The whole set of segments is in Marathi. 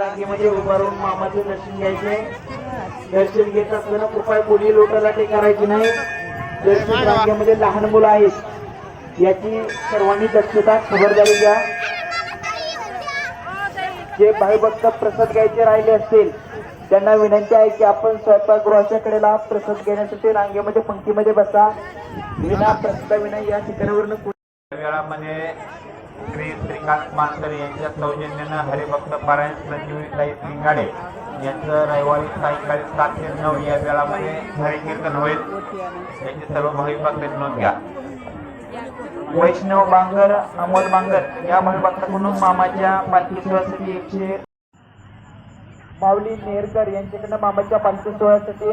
रांगेमध्ये उभारून मामाचे दर्शन घ्यायचे. दर्शन घेत असताना कृपया कोणी लोटाला ते करायचे नाही. दर्शन रांगेमध्ये लहान मुलं आहेत. याची सर्वांनी दक्षता खबरदारी घ्या. जे भाईभक्त प्रसाद घ्यायचे राहिले असतील त्यांना विनंती आहे की आपण स्वयंपाकगृहाच्या कडेला प्रसाद घेण्यासाठी रांगेमध्ये पंक्तीमध्ये बसा. विना प्रसादा विना या ठिकाणावरून वेळामध्ये श्री श्रीकांत मानकर यांच्या सौजन्यानं हरिभक्त पारायण संजीविताई लिंगाडे यांचं रविवारी सायंकाळी सात ते नऊ या वेळामध्ये हरिकीर्तन होईल. याची सर्व भाविकांकडे नोंद घ्या. वैष्णव बांगर अमोल बांगर या भाविभक्ताकडून मामाच्या पालखी सोहळ्यासाठी एकशे माऊली नेरकर यांच्याकडनं मामाच्या पालखी सोहळ्यासाठी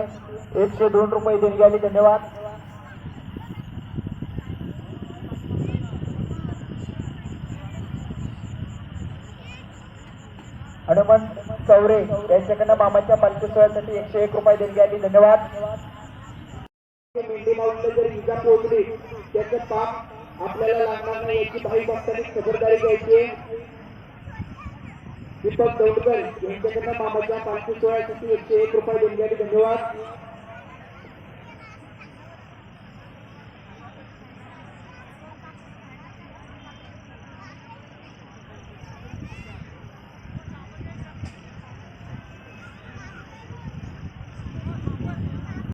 एकशे दोन रुपये देण्यात आले. धन्यवाद. हनुमान चौरे यांच्याकडनं मामाच्या पालखी सोहळ्यासाठी एकशे एक रुपये देणगी आली. धन्यवाद. जर इजा पोहोचली त्याचं पाप आपल्याला लागणार नाही याची भाई भक्तांनी खबरदारी घ्यायची दीपक दौडकर यांच्याकडनं मामाच्या पालखी सोहळ्यासाठी एकशे एक रुपये देणगी आली. धन्यवाद.